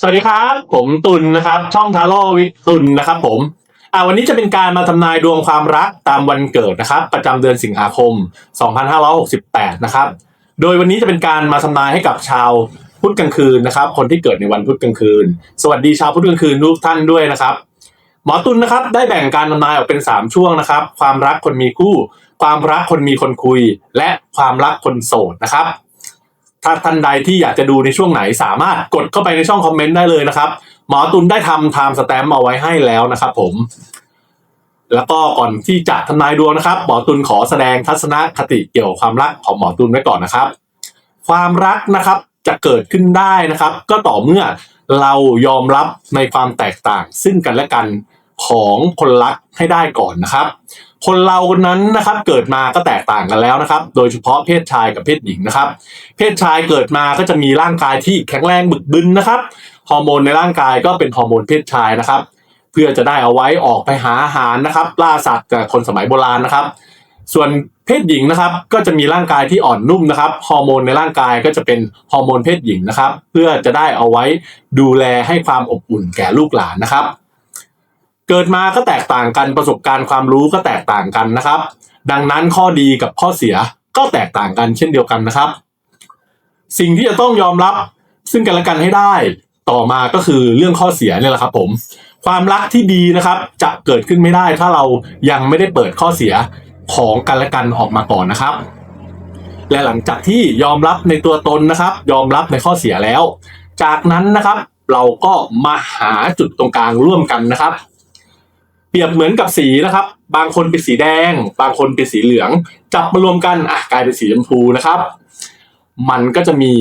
สวัสดีครับ ผมตุลนะครับ ช่องทาโร่วิตุลนะครับผมอ่าวันนี้จะเป็นการมาทำนายดวงความรักตามวันเกิดนะครับ ประจำเดือนสิงหาคม 2568 นะครับ โดยวันนี้จะเป็นการมาทำนายให้กับชาวพุธกลางคืนนะครับ คนที่เกิดในวันพุธกลางคืน สวัสดีชาวพุธกลางคืนทุกท่านด้วยนะครับ หมอตุลนะครับได้แบ่งการทำนายออกเป็น 3 ช่วงนะครับ ความรักคนมีคู่ ความรักคนมีคนคุย และความรักคนโสดนะครับ ถ้าท่านใดที่อยากจะดูในช่วงไหนสามารถกดเข้าไปในช่องคอมเมนต์ได้เลยนะครับ หมอตุลได้ทำไทม์สแตมป์เอาไว้ให้แล้วนะครับผม แล้วก็ก่อนที่จะทำนายดวงนะครับ หมอตุลขอแสดงทัศนคติเกี่ยวกับความรักของหมอตุลไว้ก่อนนะครับ ความรักนะครับจะเกิดขึ้นได้นะครับ ก็ต่อเมื่อเรายอมรับในความแตกต่างซึ่งกันและกันของคนรักให้ได้ก่อนนะครับ คนเรานั้นนะครับเกิดมาก็แตกต่างกันแล้วนะครับ โดยเฉพาะเพศชายกับเพศหญิงนะครับ เพศชายเกิดมาก็จะมีร่างกายที่แข็งแรงบึกบึนนะครับฮอร์โมนในร่างกายก็เป็นฮอร์โมนเพศชายนะครับ เพื่อจะได้เอาไว้ออกไปหาอาหารนะครับ ล่าสัตว์กับคนสมัยโบราณนะครับ ส่วนเพศหญิงนะครับก็จะมีร่างกายที่อ่อนนุ่มนะครับฮอร์โมนในร่างกายก็จะเป็นฮอร์โมนเพศหญิงนะครับ เพื่อจะได้เอาไว้ดูแลให้ความอบอุ่นแก่ลูกหลานนะครับ เกิดมาก็แตกต่างกันประสบการณ์ความรู้ก็แตกต่างกันนะครับ ดังนั้นข้อดีกับข้อเสียก็แตกต่างกันเช่นเดียวกันนะครับ สิ่งที่จะต้องยอมรับซึ่งกันและกันให้ได้ต่อมาก็คือเรื่องข้อเสียเนี่ยแหละครับผม ความรักที่ดีนะครับจะเกิดขึ้นไม่ได้ถ้าเรายังไม่ได้เปิดข้อเสียของกันและกันออกมาก่อนนะครับ และหลังจากที่ยอมรับในตัวตนนะครับ ยอมรับในข้อเสียแล้ว จากนั้นนะครับเราก็มาหาจุดตรงกลางร่วมกันนะครับ เปรียบเหมือนกับสีนะครับ บางคนเป็นสีแดง บางคนเป็นสีเหลือง จับมารวมกันอะกลายเป็นสีชมพูนะครับ มันก็จะมี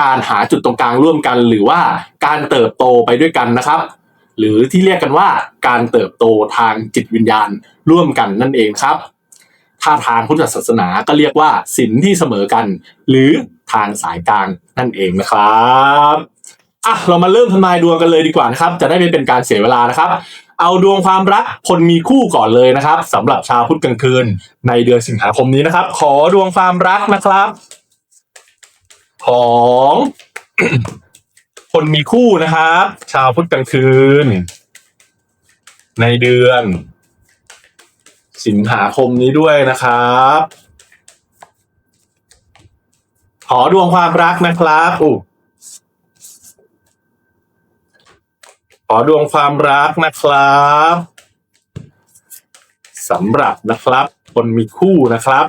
การหาจุดตรงกลางร่วมกัน หรือว่าการเติบโตไปด้วยกันนะครับ หรือที่เรียกกันว่าการเติบโตทางจิตวิญญาณร่วมกันนั่นเองครับ ถ้าทางพุทธศาสนาก็เรียกว่าสินที่เสมอกัน หรือทางสายกลางนั่นเองนะครับ อะเรามาเริ่มทำนายดวงกันเลยดีกว่านะครับ จะได้ไม่เป็นการเสียเวลานะครับ เอาดวงความรักคนมีคู่ก่อนเลยนะครับสำหรับชาวพุธกลางคืน ในเดือนสิงหาคมนี้นะครับ ขอดวงความรักนะครับ ของคนมีคู่นะครับ ชาวพุธกลางคืน ในเดือน สิงหาคมนี้ด้วยนะครับ ขอดวงความรักนะครับอู้ ขอดวงความรักนะครับสำหรับนะครับ คนมีคู่นะครับ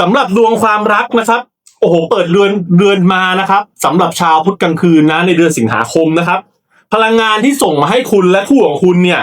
สำหรับดวงความรักนะครับ โอ้โห เปิดเรือนเรือนมานะครับสำหรับชาวพุธกลางคืนนะ ในเดือนสิงหาคมนะครับ พลังงานที่ส่งมาให้คุณและคู่ของคุณเนี่ย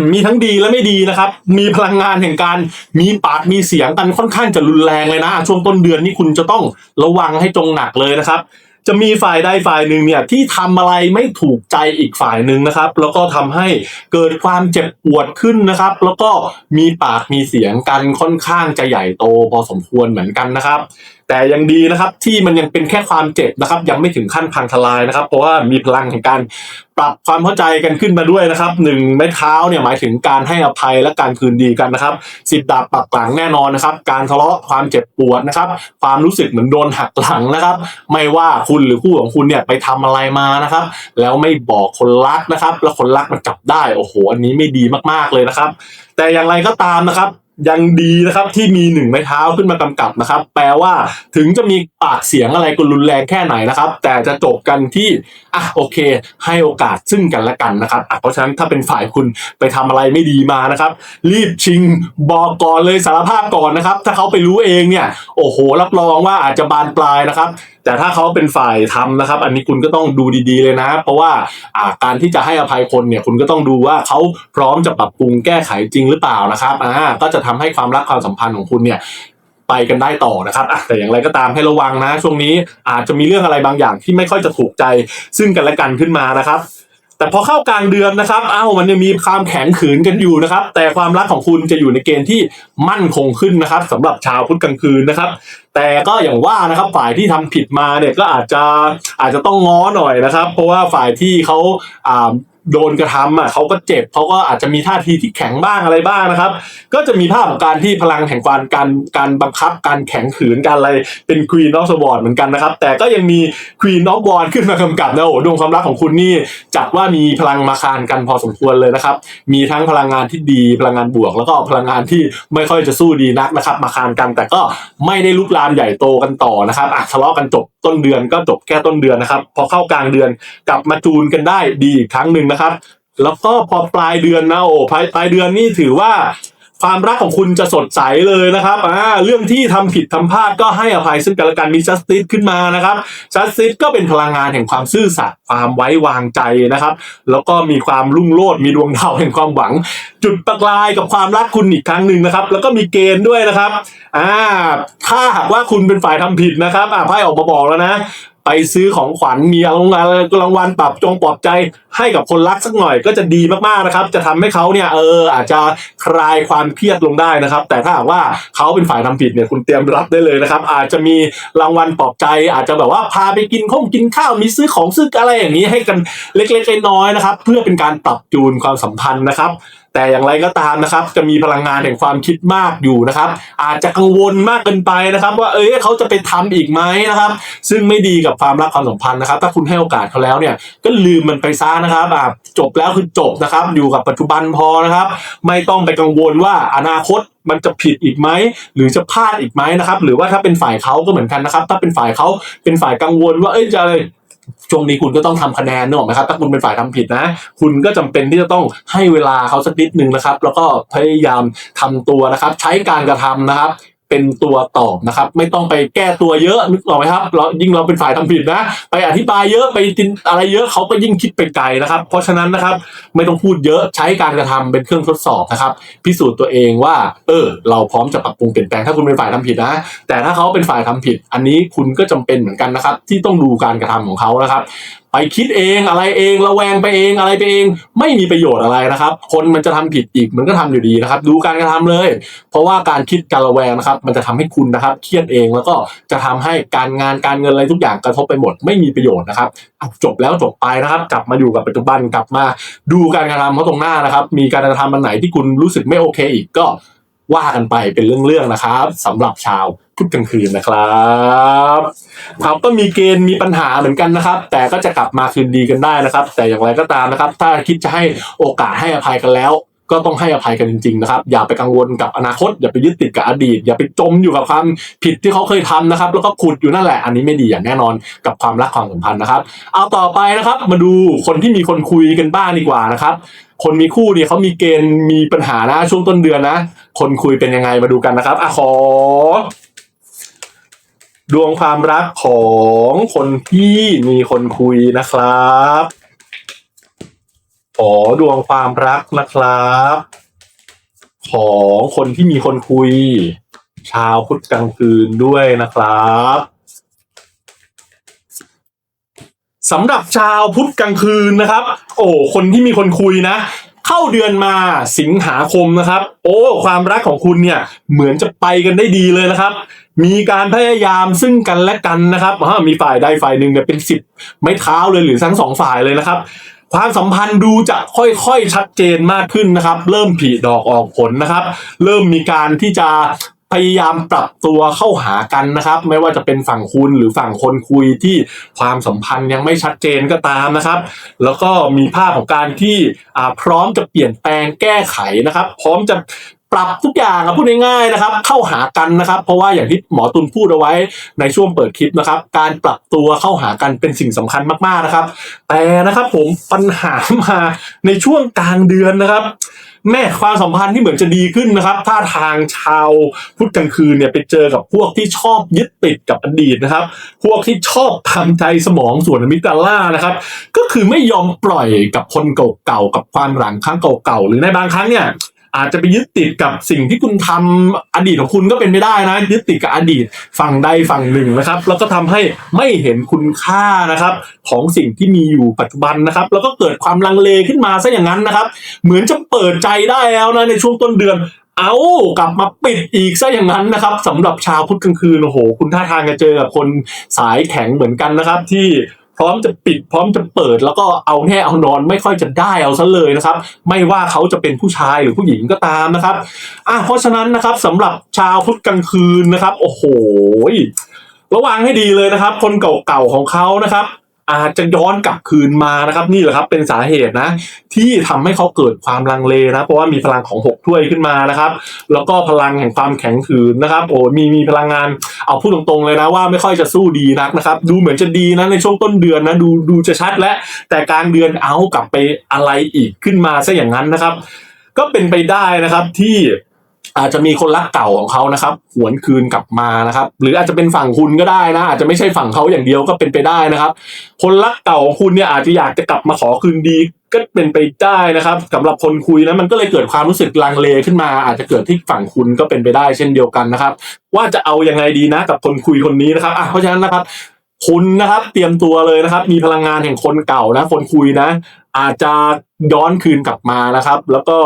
มมีทั้งดีและไม่ดีนะครับ มีพลังงานแห่งการมีปากมีเสียงกันค่อนข้างจะรุนแรงเลยนะ ช่วงต้นเดือนนี้คุณจะต้องระวังให้จงหนักเลยนะครับ จะมีฝ่ายใดฝ่ายหนึ่งเนี่ยที่ทำอะไรไม่ถูกใจอีกฝ่ายหนึ่งนะครับ แล้วก็ทำให้เกิดความเจ็บปวดขึ้นนะครับ แล้วก็มีปากมีเสียงกันค่อนข้างจะใหญ่โตพอสมควรเหมือนกันนะครับแต่ยังดีนะครับที่มันยังเป็นแค่ความเจ็บนะครับ ยังไม่ถึงขั้นพังทลายนะครับ เพราะว่ามีพลังแห่งการปรับความเข้าใจกันขึ้นมาด้วยนะครับหนึ่งไม้เท้าเนี่ยหมายถึงการให้อภัยและการคืนดีกันนะครับสิบดาบปักหลังแน่นอนนะครับ การทะเลาะความเจ็บปวดนะครับ ความรู้สึกเหมือนโดนหักหลังนะครับ ไม่ว่าคุณหรือคู่ของคุณเนี่ยไปทำอะไรมานะครับ แล้วไม่บอกคนรักนะครับ แล้วคนรักมันจับได้โอ้โหอันนี้ไม่ดีมากๆเลยนะครับ แต่อย่างไรก็ตามนะครับ ยังดีนะครับที่มีหนึ่งไม้เท้าขึ้นมากำกับนะครับ แปลว่าถึงจะมีปากเสียงอะไรกันรุนแรงแค่ไหนนะครับ แต่จะจบกันที่อะโอเค ให้โอกาสซึ่งกันและกันนะครับอะเพราะฉะนั้นถ้าเป็นฝ่ายคุณไปทำอะไรไม่ดีมานะครับ รีบชิงบอกก่อนเลยสารภาพก่อนนะครับ ถ้าเขาไปรู้เองเนี่ย โอ้โหรับรองว่าอาจจะบานปลายนะครับ แต่ถ้าเขาเป็นฝ่ายทำนะครับ อันนี้คุณก็ต้องดูดี ๆเลยนะ เพราะว่าการที่จะให้อภัยคนเนี่ยคุณก็ต้องดูว่าเขาพร้อมจะปรับปรุงแก้ไขจริงหรือเปล่านะครับอ่าก็จะทำให้ความรักความสัมพันธ์ของคุณเนี่ยไปกันได้ต่อนะครับแต่อย่างไรก็ตามให้ระวังนะ ช่วงนี้อาจจะมีเรื่องอะไรบางอย่างที่ไม่ค่อยจะถูกใจซึ่งกันและกันขึ้นมานะครับ แต่พอเข้ากลางเดือนนะครับอ้าวมันยังมีความแข็งขืนกันอยู่นะครับ แต่ความรักของคุณจะอยู่ในเกณฑ์ที่มั่นคงขึ้นนะครับสำหรับชาวพุธกลางคืนนะครับ แต่ก็อย่างว่านะครับฝ่ายที่ทำผิดมาเนี่ยก็อาจจะอาจจะต้องง้อหน่อยนะครับ เพราะว่าฝ่ายที่เขาอ่า โดนกระทำอะเขาก็เจ็บเขาก็อาจจะมีท่าทีที่แข็งบ้างอะไรบ้างนะครับ ก็จะมีภาพของการที่พลังแห่งการการการบังคับการแข็งขืนการอะไรเป็น Queen of Swords เหมือนกันนะครับ แต่ก็ยังมี Queen of Wands ขึ้นมากำกับนะโอ้ดวงความรักของคุณนี่จัดว่ามีพลังมาคานกันพอสมควรเลยนะครับ มีทั้งพลังงานที่ดีพลังงานบวก แล้วก็พลังงานที่ไม่ค่อยจะสู้ดีนักนะครับ มาคานกันแต่ก็ไม่ได้ลุกลามใหญ่โตกันต่อนะครับอะทะเลาะกันจบ ต้นเดือนก็จบแค่ต้นเดือนนะครับ พอเข้ากลางเดือนกลับมาจูนกันได้ดีอีกครั้งหนึ่งนะครับ แล้วก็พอปลายเดือนนะโอ้ปลายปลายเดือนนี่ถือว่า ความรักของคุณจะสดใสเลยนะครับอ่าเรื่องที่ทำผิดทำพลาดก็ให้อภัยซึ่งกันและกันมี justice ขึ้นมานะครับ justice ก็เป็นพลังงานแห่งความซื่อสัตย์ความไว้วางใจนะครับ แล้วก็มีความรุ่งโรจน์มีดวงดาวแห่งความหวัง จุดประกายกับความรักคุณอีกครั้งหนึ่งนะครับ แล้วก็มีเกณฑ์ด้วยนะครับอ่าถ้าหากว่าคุณเป็นฝ่ายทำผิดนะครับอ่าไพ่ออกมาบอกแล้วนะ ไปซื้อของขวัญมีรางวัลรางวัลปรับจงปลอบใจให้กับคนรักสักหน่อยก็จะดีมากๆนะครับ จะทำให้เขาเนี่ยเอออาจจะคลายความเครียดลงได้นะครับ แต่ถ้าหากว่าเขาเป็นฝ่ายทำผิดเนี่ยคุณเตรียมรับได้เลยนะครับ อาจจะมีรางวัลปลอบใจ อาจจะแบบว่าพาไปกินข้งกินข้าวมีซื้อของซื้ออะไรอย่างนี้ให้กันเล็กๆน้อยๆนะครับ เพื่อเป็นการปรับจูนความสัมพันธ์นะครับ แต่อย่างไรก็ตามนะครับ จะมีพลังงานแห่งความคิดมากอยู่นะครับ อาจจะกังวลมากเกินไปนะครับ ว่าเอ้ยเขาจะไปทำอีกไหมนะครับ ซึ่งไม่ดีกับความรักความสัมพันธ์นะครับ ถ้าคุณให้โอกาสเขาแล้วเนี่ยก็ลืมมันไปซะนะครับอ่าจบแล้วคือจบนะครับ อยู่กับปัจจุบันพอนะครับ ไม่ต้องไปกังวลว่าอนาคตมันจะผิดอีกไหมหรือจะพลาดอีกไหมนะครับ หรือว่าถ้าเป็นฝ่ายเขาก็เหมือนกันนะครับ ถ้าเป็นฝ่ายเขาเป็นฝ่ายกังวลว่าเอ้ยจะอะไร ช่วงนี้คุณก็ต้องทำคะแนนนึกออกไหมครับ ถ้าคุณเป็นฝ่ายทำผิดนะ คุณก็จำเป็นที่จะต้องให้เวลาเขาสักนิดหนึ่งนะครับ แล้วก็พยายามทำตัวนะครับ ใช้การกระทำนะครับ เป็นตัวตอบนะครับ ไม่ต้องไปแก้ตัวเยอะนึกออกไหมครับเรายิ่งเราเป็นฝ่ายทำผิดนะ ไปอธิบายเยอะไปจินอะไรเยอะเขาก็ยิ่งคิดไปไกลนะครับ เพราะฉะนั้นนะครับ ไม่ต้องพูดเยอะใช้การกระทำเป็นเครื่องทดสอบนะครับ พิสูจน์ตัวเองว่า เออ เราพร้อมจะปรับปรุงเปลี่ยนแปลงถ้าคุณเป็นฝ่ายทำผิดนะ แต่ถ้าเขาเป็นฝ่ายทำผิด อันนี้คุณก็จำเป็นเหมือนกันนะครับ ที่ต้องดูการกระทำของเขานะครับ ไปคิดเองอะไรเองระแวงไปเองอะไรไปเอง ไม่มีประโยชน์อะไรนะครับ คนมันจะทำผิดอีกมันก็ทำอยู่ดีนะครับ ดูการกระทำเลย เพราะว่าการคิดการระแวงนะครับ มันจะทำให้คุณนะครับเครียดเองแล้วก็จะทำให้การงานการเงินอะไรทุกอย่างกระทบไปหมด ไม่มีประโยชน์นะครับอะจบแล้วจบไปนะครับ กลับมาอยู่กับปัจจุบันกลับมา ดูการกระทำเขาตรงหน้านะครับ มีการกระทำอันไหนที่คุณรู้สึกไม่โอเค อีกก็ ว่ากันไปเป็นเรื่องๆนะครับสำหรับชาวพุธกลางคืนนะครับเขาก็มีเกณฑ์มีปัญหาเหมือนกันนะครับ แต่ก็จะกลับมาคืนดีกันได้นะครับ แต่อย่างไรก็ตามนะครับ ถ้าคิดจะให้โอกาสให้อภัยกันแล้ว ก็ต้องให้อภัยกันจริงๆนะครับ อย่าไปกังวลกับอนาคต อย่าไปยึดติดกับอดีต อย่าไปจมอยู่กับความผิดที่เขาเคยทำนะครับ แล้วก็ขุดอยู่นั่นแหละ อันนี้ไม่ดีอย่างแน่นอนกับความรักความสัมพันธ์นะครับ เอาต่อไปนะครับ มาดูคนที่มีคนคุยกันบ้างดีกว่านะครับคนมีคู่เนี่ยเขามีเกณฑ์มีปัญหานะช่วงต้นเดือนนะ คนคุยเป็นยังไงมาดูกันนะครับอะขอ ดวงความรักของคนที่มีคนคุยนะครับ ขอดวงความรักนะครับ ของคนที่มีคนคุย ชาวพุธกลางคืนด้วยนะครับสำหรับชาวพุธกลางคืนนะครับ โอ้คนที่มีคนคุยนะ เข้าเดือนมาสิงหาคมนะครับ โอ้ความรักของคุณเนี่ยเหมือนจะไปกันได้ดีเลยนะครับ มีการพยายามซึ่งกันและกันนะครับอ่ามีฝ่ายใดฝ่ายหนึ่งเนี่ยเป็นสิบไม้เท้าเลยหรือทั้งสองฝ่ายเลยนะครับ ความสัมพันธ์ดูจะค่อยๆชัดเจนมากขึ้นนะครับ เริ่มผีดอกออกผลนะครับ เริ่มมีการที่จะพยายามปรับตัวเข้าหากันนะครับ ไม่ว่าจะเป็นฝั่งคุณหรือฝั่งคนคุยที่ความสัมพันธ์ยังไม่ชัดเจนก็ตามนะครับ แล้วก็มีภาพของการที่พร้อมจะเปลี่ยนแปลงแก้ไขนะครับ พร้อมจะ ปรับทุกอย่างอะพูดง่ายๆนะครับ เข้าหากันนะครับ เพราะว่าอย่างที่หมอตุลพูดเอาไว้ในช่วงเปิดคลิปนะครับ การปรับตัวเข้าหากันเป็นสิ่งสำคัญมากๆนะครับ แต่นะครับผมปัญหามาในช่วงกลางเดือนนะครับ แม่ความสัมพันธ์ที่เหมือนจะดีขึ้นนะครับท่าทางชาวพุธกลางคืนเนี่ยไปเจอกับพวกที่ชอบยึดติดกับอดีตนะครับ พวกที่ชอบทำใจสมองส่วนมิกดาล่านะครับ ก็คือไม่ยอมปล่อยกับคนเก่าๆกับความหลังครั้งเก่าๆหรือในบางครั้งเนี่ย อาจจะไปยึดติดกับสิ่งที่คุณทำอดีตของคุณก็เป็นไม่ได้นะ ยึดติดกับอดีตฝั่งใดฝั่งหนึ่งนะครับ แล้วก็ทำให้ไม่เห็นคุณค่านะครับ ของสิ่งที่มีอยู่ปัจจุบันนะครับ แล้วก็เกิดความลังเลขึ้นมาซะอย่างนั้นนะครับ เหมือนจะเปิดใจได้แล้วนะในช่วงต้นเดือนเอากลับมาปิดอีกซะอย่างนั้นนะครับสำหรับชาวพุธกลางคืนโอ้โห คุณท่าทางจะเจอกับคนสายแข็งเหมือนกันนะครับที่ พร้อมจะปิดพร้อมจะเปิด แล้วก็เอาแน่เอานอนไม่ค่อยจะได้เอาซะเลยนะครับ ไม่ว่าเขาจะเป็นผู้ชายหรือผู้หญิงก็ตามนะครับอะเพราะฉะนั้นนะครับสำหรับชาวพุธกลางคืนนะครับ โอ้โหระวังให้ดีเลยนะครับ คนเก่าๆของเขานะครับ อาจจะย้อนกลับคืนมานะครับนี่แหละครับเป็นสาเหตุนะ ที่ทำให้เขาเกิดความลังเลนะ เพราะว่ามีพลังของหกถ้วยขึ้นมานะครับ แล้วก็พลังแห่งความแข็งขืนนะครับโอ้มีมีพลังงานเอาพูดตรงๆเลยนะว่าไม่ค่อยจะสู้ดีนักนะครับ ดูเหมือนจะดีนะในช่วงต้นเดือนนะดูดูจะชัดและ แต่กลางเดือนเอากลับไปอะไรอีกขึ้นมาซะอย่างนั้นนะครับ ก็เป็นไปได้นะครับที่ อาจจะมีคนรักเก่าของเขานะครับหวนคืนกลับมานะครับ หรืออาจจะเป็นฝั่งคุณก็ได้นะ อาจจะไม่ใช่ฝั่งเขาอย่างเดียวก็เป็นไปได้นะครับ คนรักเก่าของคุณเนี่ยอาจจะอยากจะกลับมาขอคืนดีก็เป็นไปได้นะครับสำหรับคนคุยนะมันก็เลยเกิดความรู้สึกลังเลขึ้นมา อาจจะเกิดที่ฝั่งคุณก็เป็นไปได้เช่นเดียวกันนะครับ ว่าจะเอายังไงดีนะ กับคนคุยคนนี้นะครับอะเพราะฉะนั้นนะครับ คุณนะครับ เตรียมตัวเลยนะครับ มีพลังงานแห่งคนเก่านะ คนคุยนะ อาจจะย้อนคืนกลับมานะครับ แล้วก็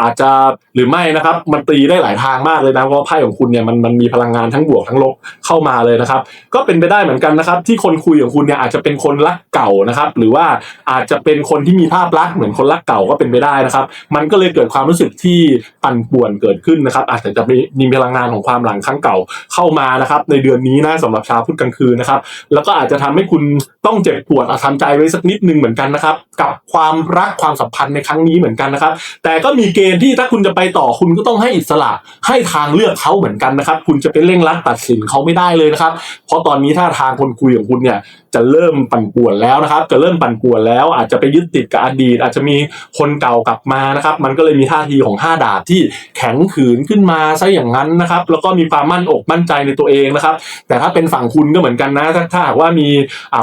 อาจจะหรือไม่นะครับ มันตีได้หลายทางมากเลยนะเพราะว่าไพ่ของคุณเนี่ยมันมันมีพลังงานทั้งบวกทั้งลบเข้ามาเลยนะครับ ก็เป็นไปได้เหมือนกันนะครับ ที่คนคุยของคุณเนี่ยอาจจะเป็นคนรักเก่านะครับ หรือว่าอาจจะเป็นคนที่มีภาพลักษณ์เหมือนคนรักเก่าก็เป็นไปได้นะครับ มันก็เลยเกิดความรู้สึกที่ปั่นป่วนเกิดขึ้นนะครับ อาจจะมีมีพลังงานของความหลังครั้งเก่าเข้ามานะครับ ในเดือนนี้นะสำหรับชาวพุธกลางคืนนะครับ แล้วก็อาจจะทำให้คุณต้องเจ็บปวดอาทำใจไว้สักนิดนึงเหมือนกันนะครับกับความรักความสัมพันธ์ในครั้งนี้เหมือนกันนะครับ แต่ก็มีเกณฑ์ที่ถ้าคุณจะไปต่อคุณก็ต้องให้อิสระให้ทางเลือกเขาเหมือนกันนะครับ คุณจะไปเร่งรัดตัดสินเขาไม่ได้เลยนะครับ เพราะตอนนี้ถ้าทางคนคุยของคุณเนี่ยจะเริ่มปั่นป่วนแล้วนะครับ จะเริ่มปั่นป่วนแล้ว อาจจะไปยึดติดกับอดีต อาจจะมีคนเก่ากลับมานะครับ มันก็เลยมีท่าทีของห้าดาบที่แข็งขืนขึ้นมาซะอย่างนั้นนะครับ แล้วก็มีความมั่นอกมั่นใจในตัวเองนะครับ แต่ถ้าเป็นฝั่งคุณก็เหมือนกันนะ ถ้าหากว่ามี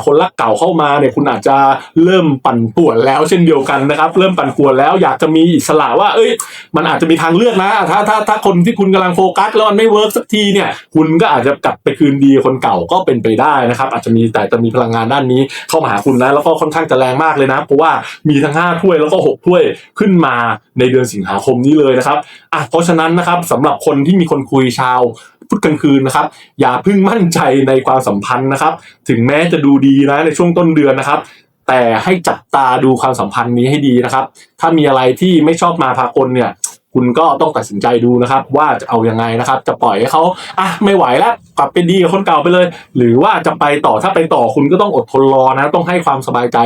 คนรักเก่าเข้ามาเนี่ยคุณอาจจะเริ่มปั่นป่วนแล้วเช่นเดียวกันนะครับ เริ่มปั่นป่วนแล้วอยากจะมีอิสระว่า เอ้ย มันอาจจะมีทางเลือกนะ ถ้าถ้าถ้าคนที่คุณกำลังโฟกัสแล้วมันไม่เวิร์กสักทีเนี่ย คุณก็อาจจะกลับไปคืนดีคนเก่าก็เป็นไปได้นะครับ อาจจะมีแต่จะมีพลังงานด้านนี้เข้ามาหาคุณนะแล้วก็ค่อนข้างจะแรงมากเลยนะ เพราะว่ามีทั้งห้าถ้วยแล้วก็หกถ้วยขึ้นมาในเดือนสิงหาคมนี้เลยนะครับอะเพราะฉะนั้นนะครับสำหรับคนที่มีคนคุยชาวพุธกลางคืนนะครับ อย่าเพึ่งมั่นใจในความสัมพันธ์นะครับ ถึงแม้จะดูดีนะในช่วงต้นเดือนนะครับ แต่ให้จับตาดูความสัมพันธ์นี้ให้ดีนะครับ ถ้ามีอะไรที่ไม่ชอบมาพากลเนี่ย คุณก็ต้องตัดสินใจดูนะครับ ว่าจะเอายังไงนะครับ จะปล่อยให้เขาอะไม่ไหวแล้วับไปดีกับคนเก่าไปเลย หรือว่าจะไปต่อถ้าไปต่อคุณก็ต้องอดทนรอนะ ต้องให้ความสบายใจ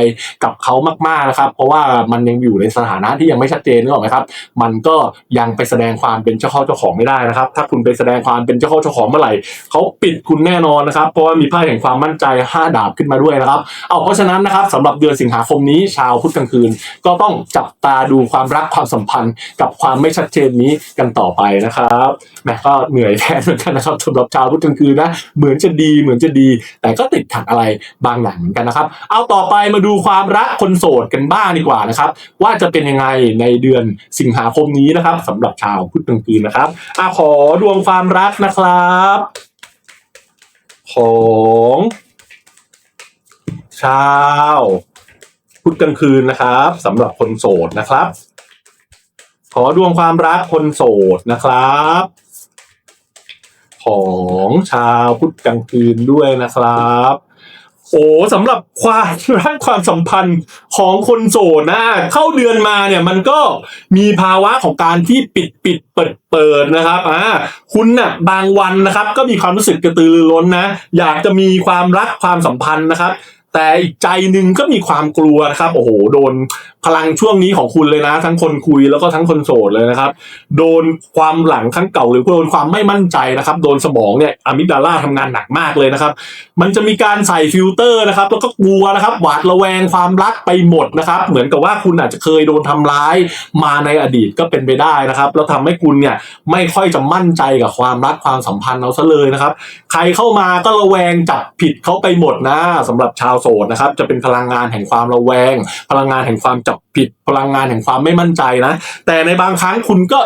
กับเขามากๆนะครับ เพราะว่ามันยังอยู่ในสถานะที่ยังไม่ชัดเจนนึกออกไหมครับ มันก็ยังไปแสดงความเป็นเจ้าเข้าเจ้าของไม่ได้นะครับ ถ้าคุณไปแสดงความเป็นเจ้าเข้าเจ้าของเมื่อไหร่เขาปิดคุณแน่นอนนะครับ เพราะว่ามีไพ่แห่งความมั่นใจห้าดาบขึ้นมาด้วยนะครับ เอาเพราะฉะนั้นนะครับสำหรับเดือนสิงหาคมนี้ชาวพุธกลางคืน ก็ต้องจับตาดูความรักความสัมพันธ์ กับความไม่ชัดเจนนี้กันต่อไปนะครับ แหม่ก็เหนื่อยแทนเหมือนกันนะครับสำหรับชาวพุธกลางคืนนะเหมือนจะดีเหมือนจะดี แต่ก็ติดขัดอะไรบางอย่างเหมือนกันนะครับ เอาต่อไปมาดูความรักคนโสดกันบ้างดีกว่านะครับ ว่าจะเป็นยังไงในเดือนสิงหาคมนี้นะครับสำหรับชาวพุธกลางคืนนะครับอะขอดวงความรักนะครับ ของชาวพุธกลางคืนนะครับสำหรับคนโสดนะครับ ขอดวงความรักคนโสดนะครับ ของชาวพุทธกลางคืนด้วยนะครับโอ้สำหรับความรักความสัมพันธ์ของคนโสดนะเข้าเดือนมาเนี่ยมันก็มีภาวะของการที่ปิดปิดเปิดเปิดนะครับอ่าคุณน่ะบางวันนะครับ ก็มีความรู้สึกกระตือรือร้นนะ อยากจะมีความรักความสัมพันธ์นะครับ แต่อีกใจหนึ่งก็มีความกลัวนะครับโอ้โหโดนพลังช่วงนี้ของคุณเลยนะ ทั้งคนคุยแล้วก็ทั้งคนโสดเลยนะครับ โดนความหลังครั้งเก่าหรือโดนความไม่มั่นใจนะครับ โดนสมองเนี่ยอะมิดาล่าทำงานหนักมากเลยนะครับ มันจะมีการใส่ฟิลเตอร์นะครับ แล้วก็กลัวนะครับ หวาดระแวงความรักไปหมดนะครับ เหมือนกับว่าคุณอาจจะเคยโดนทำร้ายมาในอดีตก็เป็นไปได้นะครับ แล้วทำให้คุณเนี่ยไม่ค่อยจะมั่นใจกับความรักความสัมพันธ์เอาซะเลยนะครับ ใครเข้ามาก็ระแวงจับผิดเขาไปหมดนะสำหรับชาวโสดนะครับจะเป็นพลังงานแห่งความระแวง พลังงานแห่งความจับผิด พลังงานแห่งความไม่มั่นใจนะ แต่ในบางครั้งคุณก็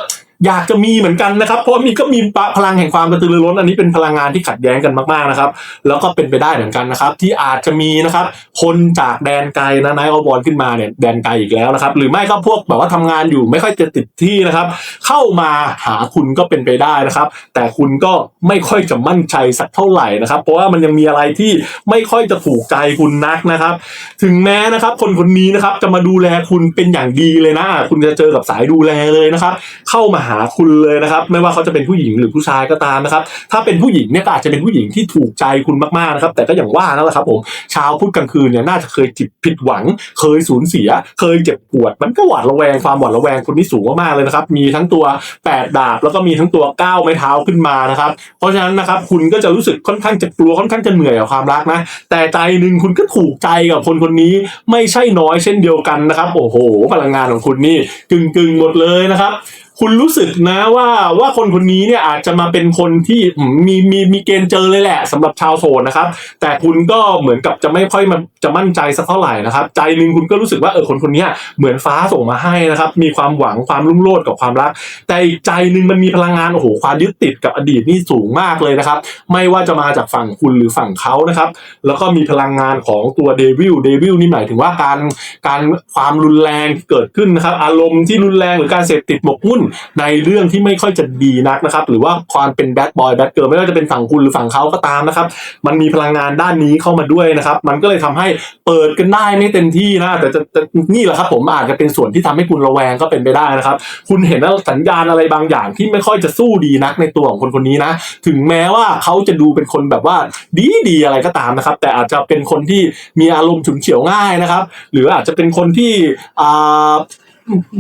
อยากจะมีเหมือนกันนะครับ เพราะมีก็มีพลังแห่งความกระตือรือร้นอันนี้เป็นพลังงานที่ขัดแย้งกันมากๆนะครับ แล้วก็เป็นไปได้เหมือนกันนะครับ ที่อาจจะมีนะครับ คนจากแดนไกลนะนายอบอลขึ้นมาเนี่ยแดนไกลอีกแล้วนะครับ หรือไม่ก็พวกแบบว่าทำงานอยู่ไม่ค่อยจะติดที่นะครับ เข้ามาหาคุณก็เป็นไปได้นะครับ แต่คุณก็ไม่ค่อยจะมั่นใจสักเท่าไหร่นะครับ เพราะว่ามันยังมีอะไรที่ไม่ค่อยจะถูกใจคุณนักนะครับ ถึงแม้นะครับ คนคนนี้นะครับจะมาดูแลคุณเป็นอย่างดีเลยนะ คุณจะเจอกับสายดูแลเลยนะครับ เข้ามาหาาคุณเลยนะครับ ไม่ว่าเขาจะเป็นผู้หญิงหรือผู้ชายก็ตามนะครับ ถ้าเป็นผู้หญิงเนี่ยก็อาจจะเป็นผู้หญิงที่ถูกใจคุณมากๆนะครับ แต่ก็อย่างว่านั่นแหละครับผมชาวพุธกลางคืนเนี่ยน่าจะเคยจิตผิดหวัง เคยสูญเสีย เคยเจ็บปวด มันก็หวาดระแวงความหวาดระแวงคนที่สูงมากๆเลยนะครับ มีทั้งตัวแปดดาบแล้วก็มีทั้งตัวก้าไม้เท้าขึ้นมานะครับ เพราะฉะนั้นนะครับคุณก็จะรู้สึกค่อนข้างจะกลัวค่อนข้างจะเหนื่อยกับความรักนะ แต่ใจหนึ่งคุณก็ถูกใจกับคนคนนี้ไม่ใช่น้อยเช่นเดียวกันนะครับ โอ้โห พลังงานของคุณนี่กึ่งกึ่งๆหมดเลยนะครับ คุณรู้สึกนะว่าว่าคนคนนี้เนี่ยอาจจะมาเป็นคนที่มีมีมีเกณฑ์เจอเลยแหละสำหรับชาวโสดนะครับ แต่คุณก็เหมือนกับจะไม่ค่อยมันจะมั่นใจสักเท่าไหร่นะครับ ใจนึงคุณก็รู้สึกว่าเออคนคนนี้เหมือนฟ้าส่งมาให้นะครับ มีความหวังความรุ่งโรจน์กับความรัก แต่อีกใจนึงมันมีพลังงานโอ้โหความยึดติดกับอดีตนี่สูงมากเลยนะครับ ไม่ว่าจะมาจากฝั่งคุณหรือฝั่งเขานะครับ แล้วก็มีพลังงานของตัวเดวิลเดวิลนี่หมายถึงว่าการการความรุนแรงที่เกิดขึ้นนะครับ อารมณ์ที่รุนแรงหรือการเสพติดหมกมุ่นในเรื่องที่ไม่ค่อยจะดีนักนะครับ หรือว่าความเป็นแบดบอยแบดเกิร์ลไม่ว่าจะเป็นฝั่งคุณหรือฝั่งเขาก็ตามนะครับ มันมีพลังงานด้านนี้เข้ามาด้วยนะครับ มันก็เลยทำให้เปิดกันได้ไม่เต็มที่นะแต่จะจะนี่แหละครับ ผมอาจจะเป็นส่วนที่ทำให้คุณระแวงก็เป็นไปได้นะครับ คุณเห็นสัญญาณอะไรบางอย่างที่ไม่ค่อยจะสู้ดีนักในตัวของคนคนนี้นะ ถึงแม้ว่าเขาจะดูเป็นคนแบบว่าดีดีๆอะไรก็ตามนะครับ แต่อาจจะเป็นคนที่มีอารมณ์ฉุนเฉียวง่ายนะครับ หรืออาจจะเป็นคนที่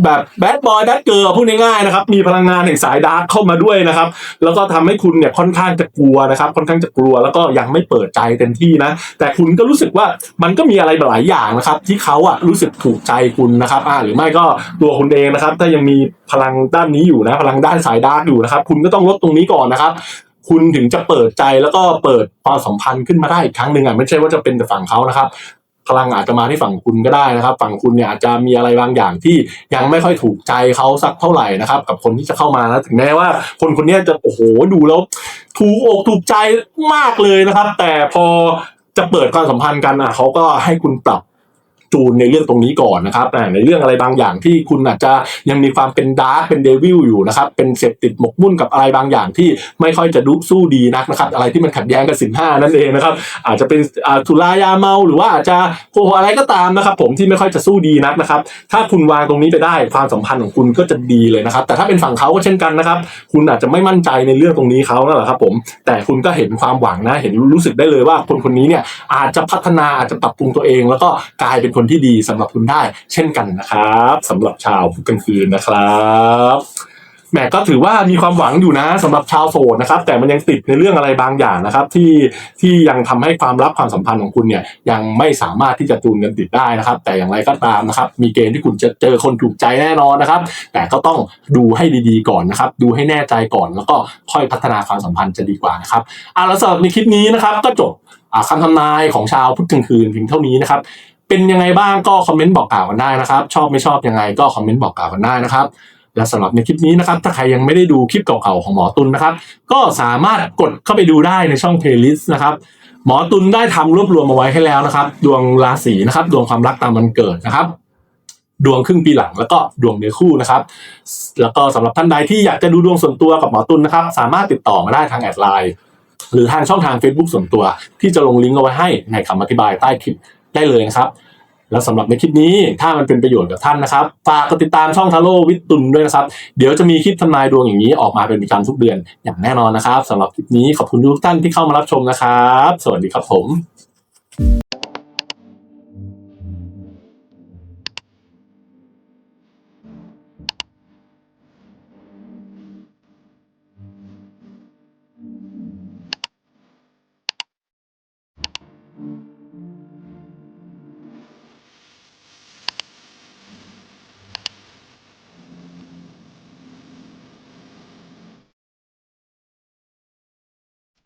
แบบแบดบอยแบดเกิร์ลพูดง่ายๆนะครับ มีพลังงานแห่งสายดาร์กเข้ามาด้วยนะครับ แล้วก็ทำให้คุณเนี่ยค่อนข้างจะกลัวนะครับ ค่อนข้างจะกลัวแล้วก็ยังไม่เปิดใจเต็มที่นะ แต่คุณก็รู้สึกว่ามันก็มีอะไรหลายอย่างนะครับ ที่เขาอะรู้สึกถูกใจคุณนะครับอ่าหรือไม่ก็ตัวคุณเองนะครับ ถ้ายังมีพลังด้านนี้อยู่นะ พลังด้านสายดาร์กอยู่นะครับ คุณก็ต้องลดตรงนี้ก่อนนะครับคุณถึงจะเปิดใจแล้วก็เปิดความสัมพันธ์ขึ้นมาได้อีกครั้งหนึ่งอะไม่ใช่ว่าจะเป็นแต่ฝั่งเขานะครับ พลังอาจจะมาที่ฝั่งคุณก็ได้นะครับ ฝั่งคุณเนี่ยอาจจะมีอะไรบางอย่างที่ยังไม่ค่อยถูกใจเขาสักเท่าไหร่นะครับ กับคนที่จะเข้ามานะถึงแม้ว่า คนคนนี้จะโอ้โหดูแล้ว ถูกอกถูกใจมากเลยนะครับ แต่พอจะเปิดความสัมพันธ์กันอะเขาก็ให้คุณปรับ จูนในเรื่องตรงนี้ก่อนนะครับในเรื่องอะไรบางอย่างที่คุณอาจจะยังมีความเป็นดาร์กเป็นเดวิลอยู่นะครับเป็นเสพติดหมกมุ่นกับอะไรบางอย่างที่ไม่ค่อยจะดุสู้ดีนักนะครับ อะไรที่มันขัดแย้งกับสินห้านั่นเองนะครับ อาจจะเป็นสุรายาเมาหรือว่าอาจจะโอ้อะไรก็ตามนะครับ ผมที่ไม่ค่อยจะสู้ดีนักนะครับ ถ้าคุณวางตรงนี้ไปได้ความสัมพันธ์ของคุณก็จะดีเลยนะครับ แต่ถ้าเป็นฝั่งเขาก็เช่นกันนะครับ คุณอาจจะไม่มั่นใจในเรื่องตรงนี้เขานั่นแหละครับ ผม แต่คุณก็เห็นความหวังนะ เห็นรู้สึกได้เลยว่าคนคนนี้เนี่ยอาจจะพัฒนาอาจจะปรับปรุงตัวเอง แล้วก็กลายเป็นคนนที่ดีสำหรับคุณได้ เช่นกันนะครับสำหรับชาวพุธกลางคืนนะครับแหมก็ถือว่ามีความหวังอยู่นะสำหรับชาวโสดนะครับ แต่มันยังติดในเรื่องอะไรบางอย่างนะครับ ที่ที่ยังทำให้ความรักความสัมพันธ์ของคุณเนี่ยยังไม่สามารถที่จะจูนกันติดได้นะครับ แต่อย่างไรก็ตามนะครับ มีเกณฑ์ที่คุณจะเจอคนถูกใจแน่นอนนะครับ แต่ก็ต้องดูให้ดีๆก่อนนะครับ ดูให้แน่ใจก่อนแล้วก็ค่อยพัฒนาความสัมพันธ์จะดีกว่านะครับอะแล้วสำหรับในคลิปนี้นะครับ ก็จบคำทำนายของชาวพุธกลางคืนเพียงเท่านี้นะครับ เป็นยังไงบ้างก็คอมเมนต์บอกกล่าวกันได้นะครับ ชอบไม่ชอบยังไงก็คอมเมนต์บอกกล่าวกันได้นะครับ และสำหรับในคลิปนี้นะครับ ถ้าใครยังไม่ได้ดูคลิปเก่าๆของหมอตุลนะครับ ก็สามารถกดเข้าไปดูได้ในช่องเพลย์ลิสต์นะครับหมอตุลได้ทำรวบรวมมาไว้ให้แล้วนะครับ ดวงราศีนะครับ ดวงความรักตามวันเกิดนะครับ ดวงครึ่งปีหลังแล้วก็ดวงเนื้อคู่นะครับ แล้วก็สำหรับท่านใดที่อยากจะดูดวงส่วนตัวกับหมอตุลนะครับ สามารถติดต่อมาได้ทางแอดไลน์หรือทางช่องทาง Facebook ส่วนตัว ที่จะลงลิงก์เอาไว้ให้ในคำอธิบายใต้คลิป ได้เลยนะครับ แล้วสำหรับในคลิปนี้ถ้ามันเป็นประโยชน์กับท่านนะครับฝากกดติดตามช่องทาโร่วิทตุนด้วยนะครับ เดี๋ยวจะมีคลิปทำนายดวงอย่างนี้ออกมาเป็นประจำทุกเดือนอย่างแน่นอนนะครับสำหรับคลิปนี้ขอบคุณทุกท่านที่เข้ามารับชมนะครับ สวัสดีครับผม